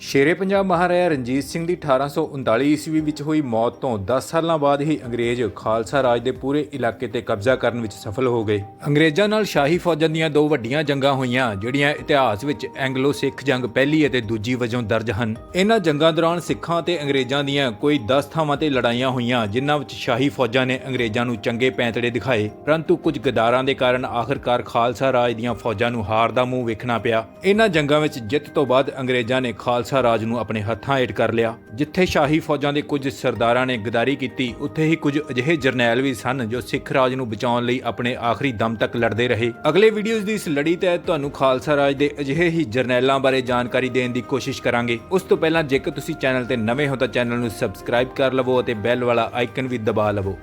ਸ਼ੇਰੇ ਪੰਜਾਬ ਮਹਾਰਾਜਾ ਰਣਜੀਤ ਸਿੰਘ ਦੀ 1839 ਈਸਵੀ ਵਿੱਚ ਹੋਈ ਮੌਤ ਤੋਂ 10 ਸਾਲਾਂ ਬਾਅਦ ਹੀ ਅੰਗਰੇਜ਼ ਖਾਲਸਾ ਰਾਜ ਦੇ ਪੂਰੇ ਇਲਾਕੇ ਤੇ ਕਬਜ਼ਾ ਕਰਨ ਵਿੱਚ ਸਫਲ ਹੋ ਗਏ। ਅੰਗਰੇਜ਼ਾਂ ਨਾਲ ਸ਼ਾਹੀ ਫੌਜਾਂ ਦੀਆਂ ਦੋ ਵੱਡੀਆਂ ਜੰਗਾਂ ਹੋਈਆਂ, ਜਿਹੜੀਆਂ ਇਤਿਹਾਸ ਵਿੱਚ ਐਂਗਲੋ ਸਿੱਖ ਜੰਗ ਪਹਿਲੀ ਅਤੇ ਦੂਜੀ ਵਜੋਂ ਦਰਜ ਹਨ। ਇਹਨਾਂ ਜੰਗਾਂ ਦੌਰਾਨ ਸਿੱਖਾਂ ਤੇ ਅੰਗਰੇਜ਼ਾਂ ਦੀਆਂ ਕੋਈ 10 ਥਾਵਾਂ ਤੇ ਲੜਾਈਆਂ ਹੋਈਆਂ, ਜਿਨ੍ਹਾਂ ਵਿੱਚ ਸ਼ਾਹੀ ਫੌਜਾਂ ਨੇ ਅੰਗਰੇਜ਼ਾਂ ਨੂੰ ਚੰਗੇ ਪੈਂਤੜੇ ਦਿਖਾਏ। ਪਰੰਤੂ ਕੁਝ ਗਦਾਰਾਂ ਦੇ ਕਾਰਨ ਆਖਰਕਾਰ ਖਾਲਸਾ ਰਾਜ ਦੀਆਂ ਫੌਜਾਂ ਨੂੰ ਹਾਰ ਦਾ ਮੂੰਹ ਵੇਖਣਾ ਪਿਆ। ਇਹਨਾਂ ਜੰਗਾਂ ਵਿੱਚ ਜਿੱਤ ਤੋਂ ਬਾਅਦ ਅੰਗਰੇਜ਼ਾਂ ਨੇ ਖਾਲਸਾ ਰਾਜ ਨੂੰ ਆਪਣੇ ਹੱਥਾਂ ਹੇਠ ਕਰ ਲਿਆ। ਜਿੱਥੇ ਸ਼ਾਹੀ ਫੌਜਾਂ ਦੇ ਕੁਝ ਸਰਦਾਰਾਂ ਨੇ ਗਦਾਰੀ ਕੀਤੀ, ਉੱਥੇ ਹੀ ਕੁਝ ਅਜਿਹੇ ਜਰਨੈਲ ਵੀ ਸਨ ਜੋ ਸਿੱਖ ਰਾਜ ਨੂੰ ਬਚਾਉਣ ਲਈ ਆਪਣੇ ਆਖਰੀ ਦਮ ਤੱਕ ਲੜਦੇ ਰਹੇ। ਅਗਲੇ ਵੀਡੀਓਜ਼ ਦੀ ਇਸ ਲੜੀ ਤਹਿਤ ਤੁਹਾਨੂੰ ਖਾਲਸਾ ਰਾਜ ਦੇ ਅਜਿਹੇ ਹੀ ਜਰਨੈਲਾਂ ਬਾਰੇ ਜਾਣਕਾਰੀ ਦੇਣ ਦੀ ਕੋਸ਼ਿਸ਼ ਕਰਾਂਗੇ। ਉਸ ਤੋਂ ਪਹਿਲਾਂ ਜੇਕਰ ਤੁਸੀਂ ਚੈਨਲ ਤੇ ਨਵੇਂ ਹੋ ਤਾਂ ਚੈਨਲ ਨੂੰ ਸਬਸਕ੍ਰਾਈਬ ਕਰ ਲਵੋ ਅਤੇ ਬੈਲ ਵਾਲਾ ਆਈਕਨ ਵੀ ਦਬਾ ਲਵੋ।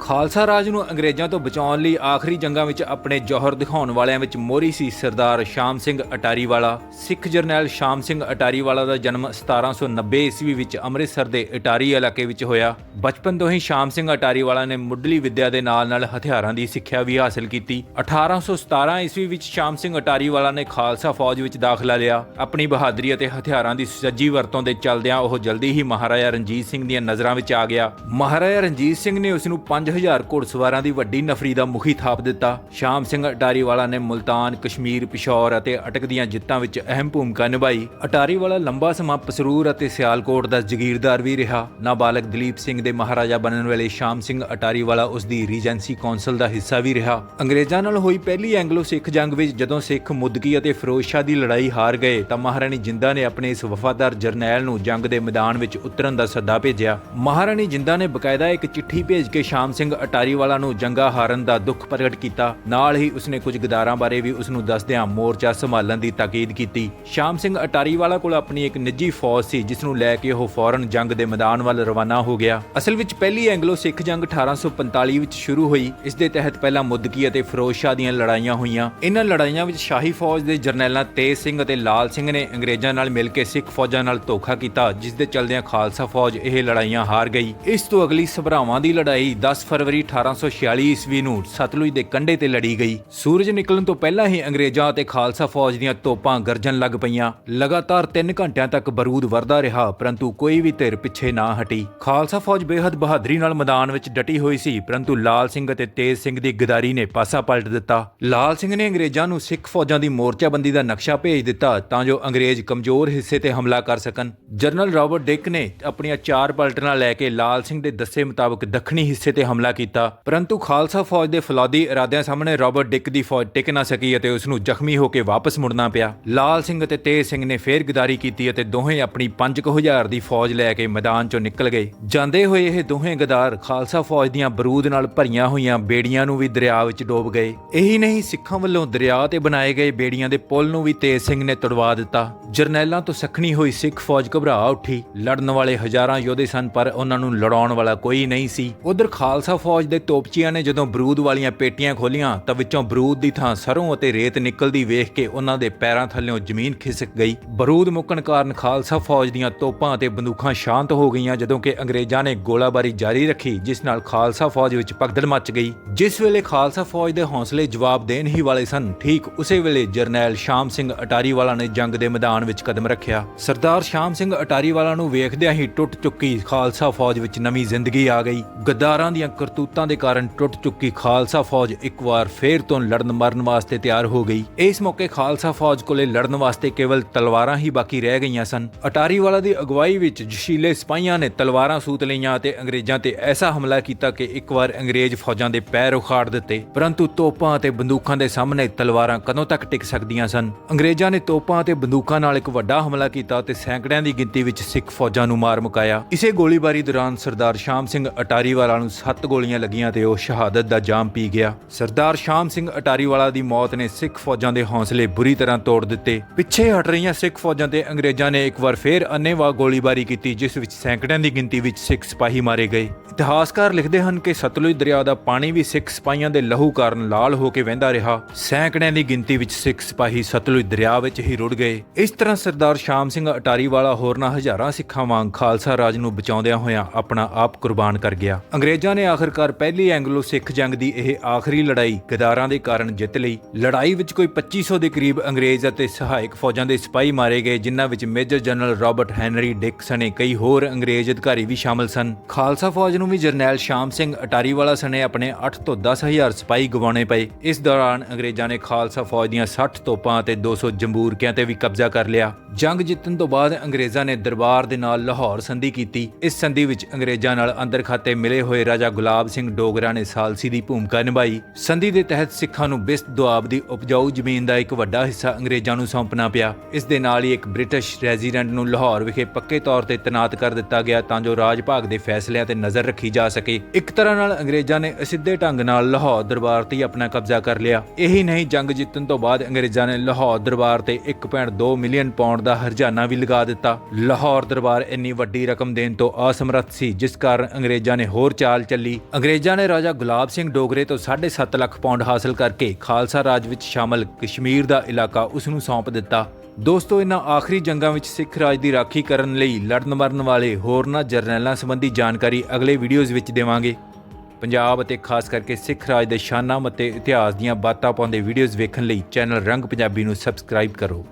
ਖਾਲਸਾ ਰਾਜ ਨੂੰ ਅੰਗਰੇਜ਼ਾਂ ਤੋਂ ਬਚਾਉਣ ਲਈ ਆਖਰੀ ਜੰਗਾਂ ਵਿੱਚ ਆਪਣੇ ਜੋਹਰ ਦਿਖਾਉਣ ਵਾਲਿਆਂ ਵਿੱਚ ਮੋਹਰੀ ਸੀ ਸਰਦਾਰ ਸ਼ਾਮ ਸਿੰਘ ਅਟਾਰੀ ਵਾਲਾ ਸਿੱਖ ਜਰਨੈਲ ਸ਼ਾਮ ਸਿੰਘ ਅਟਾਰੀ ਵਾਲਾ ਦਾ ਜਨਮ 1790 ਈਸਵੀ ਵਿੱਚ ਅੰਮ੍ਰਿਤਸਰ ਦੇ ਅਟਾਰੀ ਇਲਾਕੇ ਵਿੱਚ ਹੋਇਆ। ਬਚਪਨ ਤੋਂ ਹੀ ਸ਼ਾਮ ਸਿੰਘ ਅਟਾਰੀ ਵਾਲਾ ਨੇ ਮੁੱਢਲੀ ਵਿੱਦਿਆ ਦੇ ਨਾਲ-ਨਾਲ ਹਥਿਆਰਾਂ ਦੀ ਸਿੱਖਿਆ ਵੀ ਹਾਸਲ ਕੀਤੀ। 1817 ਈਸਵੀ ਵਿੱਚ ਸ਼ਾਮ ਸਿੰਘ ਅਟਾਰੀ ਵਾਲਾ ਨੇ ਖਾਲਸਾ ਫੌਜ ਵਿੱਚ ਦਾਖਲਾ ਲਿਆ। ਆਪਣੀ ਬਹਾਦਰੀ ਅਤੇ ਹਥਿਆਰਾਂ ਦੀ ਸੁਚੱਜੀ ਵਰਤੋਂ ਦੇ ਚੱਲਦਿਆਂ ਉਹ ਜਲਦੀ ਹੀ ਮਹਾਰਾਜਾ ਰਣਜੀਤ ਸਿੰਘ ਦੀਆਂ ਨਜ਼ਰਾਂ ਵਿੱਚ ਆ ਗਿਆ। ਮਹਾਰਾਜਾ ਰਣਜੀਤ ਸਿੰਘ ਨੇ ਉਸ ਨੂੰ 5000 ਘੋੜਸਵਾਰਾਂ ਦੀ ਵੱਡੀ ਨਫਰੀ ਦਾ ਮੁਖੀ ਥਾਪ ਦਿੱਤਾ। ਸ਼ਾਮ ਸਿੰਘ ਅਟਾਰੀ ਨੇ ਮੁਲਤਾਨ, ਕਸ਼ਮੀਰ, ਪਿਸ਼ੌਰ ਅਤੇ ਅਟਕ ਦੀਆਂ ਜਿੱਤਾਂ ਵਿੱਚ ਅਹਿਮ ਭੂਮਿਕਾ ਨਿਭਾਈ। ਅਟਾਰੀ ਲੰਬਾ ਸਮਾਂ ਪਸਰੂਰ ਅਤੇ ਸਿਆਲਕੋਟ ਦਾ ਜ਼ਗੀਰਦਾਰ ਵੀ ਰਿਹਾ। ਨਾਬਾਲਗ ਦਲੀਪ ਸਿੰਘ ਦੇ ਮਹਾਰਾਜਾ ਬਣਨ ਵੇਲੇ ਸ਼ਾਮ ਸਿੰਘ ਅਟਾਰੀ ਉਸ ਦੀ ਰੀਜੈਂਸੀ ਕੌਂਸਲ ਦਾ ਹਿੱਸਾ ਵੀ ਰਿਹਾ। ਅੰਗਰੇਜ਼ਾਂ ਨਾਲ ਹੋਈ ਪਹਿਲੀ ਐਂਗਲੋ ਸਿੱਖ ਜੰਗ ਵਿੱਚ ਜਦੋਂ ਸਿੱਖ ਮੁਦਕੀ ਅਤੇ ਫਿਰੋਜ਼ ਸ਼ਾਹ ਦੀ ਲੜਾਈ ਹਾਰ ਗਏ, ਤਾਂ ਮਹਾਰਾਣੀ ਜਿੰਦਾ ਨੇ ਆਪਣੇ ਇਸ ਵਫਾਦਾਰ ਜਰਨੈਲ ਨੂੰ ਜੰਗ ਦੇ ਮੈਦਾਨ ਵਿੱਚ ਉਤਰਨ ਦਾ ਸੱਦਾ ਭੇਜਿਆ। ਮਹਾਰਾਣੀ ਜਿੰਦਾ ਨੇ ਬਕਾਇਦਾ ਇੱਕ ਚਿੱਠੀ ਭੇਜ ਕੇ ਸ਼ਾਮ ਸਿੰਘ ਅਟਾਰੀਵਾਲਾ ਨੂੰ ਜੰਗਾ ਹਾਰਨ ਦਾ ਦੁੱਖ ਪ੍ਰਗਟ ਕੀਤਾ। ਨਾਲ ਹੀ ਉਸਨੇ ਕੁਝ ਗਦਾਰਾਂ ਬਾਰੇ ਵੀ ਉਸ ਨੂੰ ਦੱਸਦਿਆਂ ਮੋਰਚਾ ਸੰਭਾਲਣ ਦੀ ਤਾਕੀਦ ਕੀਤੀ। ਸ਼ਾਮ ਸਿੰਘ ਅਟਾਰੀਵਾਲਾ ਕੋਲ ਆਪਣੀ ਇੱਕ ਨਿੱਜੀ ਫੌਜ ਸੀ, ਜਿਸ ਨੂੰ ਲੈ ਕੇ ਉਹ ਫੌਰਨ ਜੰਗ ਦੇ ਮੈਦਾਨ ਵੱਲ ਰਵਾਨਾ ਹੋ ਗਿਆ। ਅਸਲ ਵਿੱਚ ਪਹਿਲੀ ਐਂਗਲੋ ਸਿੱਖ ਜੰਗ 1845 ਵਿੱਚ ਸ਼ੁਰੂ ਹੋਈ। ਇਸ ਦੇ ਤਹਿਤ ਪਹਿਲਾਂ ਮੁੱਦਕੀ ਅਤੇ ਫਿਰੋਜ਼ ਸ਼ਾਹ ਦੀਆਂ ਲੜਾਈਆਂ ਹੋਈਆਂ। ਇਹਨਾਂ ਲੜਾਈਆਂ ਵਿੱਚ ਸ਼ਾਹੀ ਫੌਜ ਦੇ ਜਰਨੈਲਾਂ ਤੇਜ ਸਿੰਘ ਅਤੇ ਲਾਲ ਸਿੰਘ ਨੇ ਅੰਗਰੇਜ਼ਾਂ ਨਾਲ ਮਿਲ ਕੇ ਸਿੱਖ ਫੌਜਾਂ ਨਾਲ ਧੋਖਾ ਕੀਤਾ, ਜਿਸ ਦੇ ਚਲਦਿਆਂ ਖਾਲਸਾ ਫੌਜ ਇਹ ਲੜਾਈਆਂ ਹਾਰ ਗਈ। ਇਸ ਤੋਂ ਅਗਲੀ ਸਭਰਾਵਾਂ ਦੀ ਲੜਾਈ 10 ਫਰਵਰੀ 1846 ਈਸਵੀ ਨੂੰ ਸਤਲੁਜ ਦੇ ਕੰਢੇ ਤੇ ਲੜੀ ਗਈ। ਸੂਰਜ ਨਿਕਲਣ ਤੋਂ ਪਹਿਲਾਂ ਹੀ ਅੰਗਰੇਜ਼ਾਂ ਅਤੇ ਖਾਲਸਾ ਫੌਜ ਦੀਆਂ ਤੋਪਾਂ ਗਰਜਣ ਲੱਗ ਪਈਆਂ। ਲਗਾਤਾਰ 3 ਘੰਟਿਆਂ ਤੱਕ ਬਰੂਦ ਵਰਦਾ ਰਿਹਾ, ਪਰੰਤੂ ਕੋਈ ਵੀ ਧਿਰ ਪਿੱਛੇ ਨਾ ਹਟੀ। ਖਾਲਸਾ ਫੌਜ ਬੇਹੱਦ ਬਹਾਦਰੀ ਨਾਲ ਮੈਦਾਨ ਵਿੱਚ ਡਟੀ ਹੋਈ ਸੀ, ਪਰੰਤੂ ਲਾਲ ਸਿੰਘ ਅਤੇ ਤੇਜ ਸਿੰਘ ਦੀ ਗਦਾਰੀ ਨੇ ਪਾਸਾ ਪਲਟ ਦਿੱਤਾ। ਲਾਲ ਸਿੰਘ ਨੇ ਅੰਗਰੇਜ਼ਾਂ ਨੂੰ ਸਿੱਖ ਫੌਜਾਂ ਦੀ ਮੋਰਚਾਬੰਦੀ ਦਾ ਨਕਸ਼ਾ ਭੇਜ ਦਿੱਤਾ ਤਾਂ ਜੋ ਅੰਗਰੇਜ਼ ਕਮਜ਼ੋਰ ਹਿੱਸੇ ਤੇ ਹਮਲਾ ਕਰ ਸਕਣ। ਜਨਰਲ ਰਾਬਰਟ ਡਿਕ ਨੇ ਆਪਣੀਆਂ ਚਾਰ ਪਲਟਨਾਂ ਲੈ ਕੇ ਲਾਲ ਸਿੰਘ ਦੇ ਦੱਸੇ ਮੁਤਾਬਕ ਦੱਖਣੀ ਹਿੱਸੇ ਤੇ ਹਮਲਾ ਕੀਤਾ। ਪਰੰਤੂ ਖਾਲਸਾ ਫੌਜ ਦੇ ਫੌਲਾਦੀ ਇਰਾਦਿਆਂ ਸਾਹਮਣੇ ਰਾਬਰਟ ਡਿਕ ਦੀ ਫੌਜ ਟਿਕ ਨਾ ਸਕੀ ਅਤੇ ਉਸ ਨੂੰ ਜ਼ਖਮੀ ਹੋ ਕੇ ਵਾਪਸ ਮੁੜਨਾ ਪਿਆ। ਲਾਲ ਸਿੰਘ ਅਤੇ ਤੇਜ ਸਿੰਘ ਨੇ ਫੇਰ ਗਦਾਰੀ ਕੀਤੀ ਅਤੇ ਦੋਹੇ ਆਪਣੀ 5000 ਦੀ ਫੌਜ ਲੈ ਕੇ ਮੈਦਾਨ ਚੋਂ ਨਿਕਲ ਗਏ। ਜਾਂਦੇ ਹੋਏ ਇਹ ਦੋਹੇ ਗਦਾਰ ਖਾਲਸਾ ਫੌਜ ਦੀਆਂ ਬਰੂਦ ਨਾਲ ਭਰੀਆਂ ਹੋਈਆਂ ਬੇੜੀਆਂ ਨੂੰ ਵੀ ਦਰਿਆ ਵਿੱਚ ਡੋਬ ਗਏ। ਇਹੀ ਨਹੀਂ, ਸਿੱਖਾਂ ਵੱਲੋਂ ਦਰਿਆ ਤੇ ਬਣਾਏ ਗਏ ਬੇੜੀਆਂ ਦੇ ਪੁਲ ਨੂੰ ਵੀ ਤੇਜ ਸਿੰਘ ਨੇ ਤੜਵਾ ਦਿੱਤਾ। ਜਰਨੈਲਾਂ ਤੋਂ ਸਖਣੀ ਹੋਈ ਸਿੱਖ ਫੌਜ ਘਬਰਾ ਉੱਠੀ। ਲੜਨ ਵਾਲੇ ਹਜ਼ਾਰਾਂ ਯੋਧੇ ਸਨ, ਪਰ ਉਹਨਾਂ ਨੂੰ ਲੜਾਉਣ ਵਾਲਾ ਕੋਈ ਨਹੀਂ ਸੀ। ਉਧਰ ਖਾਲਸਾ ਖਾਲਸਾ ਫੌਜ ਦੇ ਤੋਪਚੀਆਂ ਨੇ ਜਦੋਂ ਬਰੂਦ ਵਾਲੀਆਂ ਪੇਟੀਆਂ ਖੋਲੀਆਂ ਤਾਂ ਵਿੱਚੋਂ ਬਰੂਦ ਦੀ ਥਾਂ ਸਰੋਂ ਅਤੇ ਰੇਤ ਨਿਕਲਦੀ ਵੇਖ ਕੇ ਉਹਨਾਂ ਦੇ ਪੈਰਾਂ ਥੱਲੇੋਂ ਜ਼ਮੀਨ ਖਿਸਕ ਗਈ। ਬਰੂਦ ਮੁੱਕਣ ਕਾਰਨ ਖਾਲਸਾ ਫੌਜ ਦੀਆਂ ਤੋਪਾਂ ਅਤੇ ਬੰਦੂਕਾਂ ਸ਼ਾਂਤ ਹੋ ਗਈਆਂ ਜਦੋਂ ਕਿ ਅੰਗਰੇਜ਼ਾਂ ਨੇ ਗੋਲਾਬਾਰੀ ਜਾਰੀ ਰੱਖੀ, ਜਿਸ ਨਾਲ ਖਾਲਸਾ ਫੌਜ ਵਿੱਚ ਭਗਦੜ ਮਚ ਗਈ। ਜਿਸ ਵੇਲੇ ਖਾਲਸਾ ਫੌਜ ਦੇ ਹੌਸਲੇ ਜਵਾਬ ਦੇਣ ਹੀ ਵਾਲੇ ਸਨ, ਠੀਕ ਉਸੇ ਵੇਲੇ ਜਰਨੈਲ ਸ਼ਾਮ ਸਿੰਘ ਅਟਾਰੀ ਵਾਲਾ ਨੇ ਜੰਗ ਦੇ ਮੈਦਾਨ ਵਿੱਚ ਕਦਮ ਰੱਖਿਆ। ਸਰਦਾਰ ਸ਼ਾਮ ਸਿੰਘ ਅਟਾਰੀ ਵਾਲਾ ਨੂੰ ਵੇਖਦਿਆਂ ਹੀ ਟੁੱਟ ਚੁੱਕੀ ਖਾਲਸਾ ਫੌਜ ਵਿੱਚ ਨਵੀਂ ਜ਼ਿੰਦਗੀ ਆ ਗਈ। ਗੱਦਾਰਾਂ ਦੀਆਂ ਕਰਤੂਤਾਂ ਦੇ ਕਾਰਨ ਟੁੱਟ ਚੁੱਕੀ ਖਾਲਸਾ ਫੌਜ ਇੱਕ ਵਾਰ ਫੇਰ ਤੋਂ ਲੜਨ ਮਰਨ ਵਾਸਤੇ ਤਿਆਰ ਹੋ ਗਈ। ਇਸ ਮੌਕੇ ਖਾਲਸਾ ਫੌਜ ਕੋਲੇ ਲੜਨ ਵਾਸਤੇ ਕੇਵਲ ਤਲਵਾਰਾਂ ਹੀ ਬਾਕੀ ਰਹਿ ਗਈਆਂ ਸਨ। ਅਟਾਰੀ ਵਾਲਾ ਦੀ ਅਗਵਾਈ ਵਿੱਚ ਜਸ਼ੀਲੇ ਸਿਪਾਹੀਆਂ ਨੇ ਤਲਵਾਰਾਂ ਸੂਤ ਲਈਆਂ ਅਤੇ ਅੰਗਰੇਜ਼ਾਂ ਤੇ ਐਸਾ ਹਮਲਾ ਕੀਤਾ ਕਿ ਇੱਕ ਵਾਰ ਅੰਗਰੇਜ਼ ਫੌਜਾਂ ਦੇ ਪੈਰ ਉਖਾੜ ਦਿੱਤੇ। ਪਰੰਤੂ ਤੋਪਾਂ ਅਤੇ ਬੰਦੂਕਾਂ ਦੇ ਸਾਹਮਣੇ ਤਲਵਾਰਾਂ ਕਦੋਂ ਤੱਕ ਟਿਕ ਸਕਦੀਆਂ ਸਨ? ਅੰਗਰੇਜ਼ਾਂ ਨੇ ਤੋਪਾਂ ਅਤੇ ਬੰਦੂਕਾਂ ਨਾਲ ਇੱਕ ਵੱਡਾ ਹਮਲਾ ਕੀਤਾ ਤੇ ਸੈਂਕੜਿਆਂ ਦੀ ਗਿਣਤੀ ਵਿੱਚ ਸਿੱਖ ਫੌਜਾਂ ਨੂੰ ਮਾਰ ਮੁਕਾਇਆ। ਇਸੇ ਗੋਲੀਬਾਰੀ ਦੌਰਾਨ ਸਰਦਾਰ ਸ਼ਾਮ ਸਿੰਘ ਅਟਾਰੀ ਵਾਲਾ ਨੂੰ 7 ਗੋਲੀਆਂ ਲੱਗੀਆਂ ਤੇ ਉਹ ਸ਼ਹਾਦਤ ਦਾ ਜਾਮ ਪੀ ਗਿਆ। ਸਰਦਾਰ ਸ਼ਾਮ ਸਿੰਘ ਅਟਾਰੀ ਦੀ ਮੌਤ ਨੇ ਸਿੱਖ ਫੌਜਾਂ ਦੇ ਹੌਸਲੇ ਬੁਰੀ ਤਰ੍ਹਾਂ ਤੋੜ ਦਿੱਤੇ। ਪਿੱਛੇ ਹਟ ਰਹੀਆਂ ਸਿੱਖ ਫੌਜਾਂ ਤੇ ਅੰਗਰੇਜ਼ਾਂ ਨੇ ਇੱਕ ਵਾਰ ਫੇਰ ਅੰਨੇਵਾਹ ਗੋਲੀਬਾਰੀ ਕੀਤੀ, ਜਿਸ ਵਿੱਚ ਸੈਂਕੜਿਆਂ ਦੀ ਗਿਣਤੀ ਵਿੱਚ ਸਿੱਖ ਸਿਪਾਹੀ ਮਾਰੇ ਗਏ। ਇਤਿਹਾਸਕਾਰ ਲਿਖਦੇ ਹਨ ਕਿ ਸਤਲੁਜ ਦਰਿਆ ਦਾ ਪਾਣੀ ਵੀ ਸਿੱਖ ਸਿਪਾਹੀਆਂ ਦੇ ਲਹੂ ਕਾਰਨ ਲਾਲ ਹੋ ਕੇ ਵਹਿੰਦਾ ਰਿਹਾ। ਸੈਂਕੜਿਆਂ ਦੀ ਗਿਣਤੀ ਵਿੱਚ ਸਿੱਖ ਸਿਪਾਹੀ ਸਤਲੁਜ ਦਰਿਆ ਵਿੱਚ ਹੀ ਰੁੜ ਗਏ। ਇਸ ਤਰ੍ਹਾਂ ਸਰਦਾਰ ਸ਼ਾਮ ਸਿੰਘ ਅਟਾਰੀਵਾਲਾ ਹੋਰਨਾਂ ਹਜ਼ਾਰਾਂ ਸਿੱਖਾਂ ਵਾਂਗ ਖਾਲਸਾ ਰਾਜ ਨੂੰ ਬਚਾਉਂਦਿਆਂ ਹੋਇਆਂ ਆਪਣਾ ਆਪ ਕੁਰਬਾਨ ਕਰ ਗਿਆ। ਅੰਗਰੇਜ਼ਾਂ ਨੇ ਆਖਰਕਾਰ ਪਹਿਲੀ ਐਂਗਲੋ ਸਿੱਖ ਜੰਗ ਦੀ ਇਹ ਆਖਰੀ ਲੜਾਈ ਗਦਾਰਾਂ ਦੇ ਕਾਰਨ ਜਿੱਤ ਲਈ। ਲੜਾਈ ਵਿੱਚ ਕੋਈ 2500 ਦੇ ਕਰੀਬ ਅੰਗਰੇਜ਼ ਅਤੇ ਸਹਾਇਕ ਫੌਜਾਂ ਦੇ ਸਿਪਾਹੀ ਮਾਰੇ ਗਏ, ਜਿਨ੍ਹਾਂ ਵਿੱਚ major general Robert Henry Dick ਸਣੇ ਕਈ ਹੋਰ ਅੰਗਰੇਜ਼ ਅਧਿਕਾਰੀ ਵੀ ਸ਼ਾਮਲ ਸਨ। ਖਾਲਸਾ ਫੌਜ ਨੂੰ ਵੀ ਜਰਨੈਲ ਸ਼ਾਮ ਸਿੰਘ ਅਟਾਰੀਵਾਲਾ ਸਣੇ ਆਪਣੇ 8 ਤੋਂ 10000 ਸਿਪਾਹੀ ਗਵਾਉਣੇ ਪਏ। ਇਸ ਦੌਰਾਨ ਅੰਗਰੇਜ਼ਾਂ ਨੇ ਖਾਲਸਾ ਫੌਜ ਦੀਆਂ 60 ਤੋਪਾਂ ਅਤੇ 200 ਜੰਬੂਰਕਿਆਂ ਤੇ ਵੀ ਕਬਜ਼ਾ ਕਰ ਲਿਆ। ਜੰਗ ਜਿੱਤਣ ਤੋਂ ਬਾਅਦ ਅੰਗਰੇਜ਼ਾਂ ਨੇ ਦਰਬਾਰ ਦੇ ਨਾਲ ਲਾਹੌਰ ਸੰਧੀ ਕੀਤੀ। ਇਸ ਸੰਧੀ ਵਿੱਚ ਅੰਗਰੇਜ਼ਾਂ ਨਾਲ ਅੰਦਰ ਖਾਤੇ ਮਿਲੇ ਹੋਏ ਰਾਜਾ ਗੁਲਾਬ ਸਿੰਘ ਡੋਗਰਾ ਨੇ ਸਾਲਸੀ ਦੀ ਭੂਮਿਕਾ ਨਿਭਾਈ। ਸੰਧੀ ਦੇ ਤਹਿਤ ਸਿੱਖਾਂ ਨੂੰ ਬਿਸਤ ਦੁਆਬ ਦੀ ਉਪਜਾਊ ਜ਼ਮੀਨ ਦਾ ਇੱਕ ਵੱਡਾ ਹਿੱਸਾ ਅੰਗਰੇਜ਼ਾਂ ਨੂੰ ਸੌਂਪਣਾ ਪਿਆ। ਇਸ ਦੇ ਨਾਲ ਹੀ ਇੱਕ ਬ੍ਰਿਟਿਸ਼ ਰੈਜ਼ੀਡੈਂਟ ਨੂੰ ਲਾਹੌਰ ਵਿਖੇ ਪੱਕੇ ਤੌਰ ਤੇ ਤੈਨਾਤ ਕਰ ਦਿੱਤਾ ਗਿਆ ਤਾਂ ਜੋ ਰਾਜ ਭਾਗ ਦੇ ਫੈਸਲਿਆਂ ਤੇ ਨਜ਼ਰ ਰੱਖੀ ਜਾ ਸਕੇ। ਇੱਕ ਤਰ੍ਹਾਂ ਨਾਲ ਅੰਗਰੇਜ਼ਾਂ ਨੇ ਅਸਿੱਧੇ ਢੰਗ ਨਾਲ ਲਾਹੌਰ ਦਰਬਾਰ ਤੇ ਆਪਣਾ ਕਬਜ਼ਾ ਕਰ ਲਿਆ। ਇਹੀ ਨਹੀਂ, ਜੰਗ ਜਿੱਤਣ ਤੋਂ ਬਾਅਦ ਅੰਗਰੇਜ਼ਾਂ ਨੇ ਲਾਹੌਰ ਦਰਬਾਰ ਤੇ 1.2 ਮਿਲੀਅਨ ਪਾਉਂਡ ਦਾ ਹਰਜਾਨਾ ਵੀ ਲਗਾ ਦਿੱਤਾ। ਲਾਹੌਰ ਦਰਬਾਰ ਇੰਨੀ ਵੱਡੀ ਰਕਮ ਦੇਣ ਤੋਂ ਅਸਮਰੱਥ ਸੀ, ਜਿਸ ਕਾਰਨ ਅੰਗਰੇਜ਼ਾਂ ਨੇ ਹੋਰ ਚਾਲ ਚੱਲੀ। ਅੰਗਰੇਜ਼ਾਂ ਨੇ ਰਾਜਾ ਗੁਲਾਬ ਸਿੰਘ ਡੋਗਰੇ ਤੋਂ 7.5 ਲੱਖ ਪਾਉਂਡ ਹਾਸਲ ਕਰਕੇ ਖਾਲਸਾ ਰਾਜ ਵਿੱਚ ਸ਼ਾਮਲ ਕਸ਼ਮੀਰ ਦਾ ਇਲਾਕਾ ਉਸ ਨੂੰ ਸੌਂਪ ਦਿੱਤਾ। ਦੋਸਤੋ, ਇਨ੍ਹਾਂ ਆਖਰੀ ਜੰਗਾਂ ਵਿੱਚ ਸਿੱਖ ਰਾਜ ਦੀ ਰਾਖੀ ਕਰਨ ਲਈ ਲੜਨ ਮਰਨ ਵਾਲੇ ਹੋਰਨਾਂ ਜਰਨੈਲਾਂ ਸੰਬੰਧੀ ਜਾਣਕਾਰੀ ਅਗਲੇ ਵੀਡੀਓਜ਼ ਵਿੱਚ ਦੇਵਾਂਗੇ। ਪੰਜਾਬ ਅਤੇ ਖਾਸ ਕਰਕੇ ਸਿੱਖ ਰਾਜ ਦੇ ਸ਼ਾਨਾਂ ਅਤੇ ਇਤਿਹਾਸ ਦੀਆਂ ਬਾਤਾਂ ਪਾਉਂਦੇ ਵੀਡੀਓਜ਼ ਵੇਖਣ ਲਈ ਚੈਨਲ ਰੰਗ ਪੰਜਾਬੀ ਨੂੰ ਸਬਸਕ੍ਰਾਈਬ ਕਰੋ।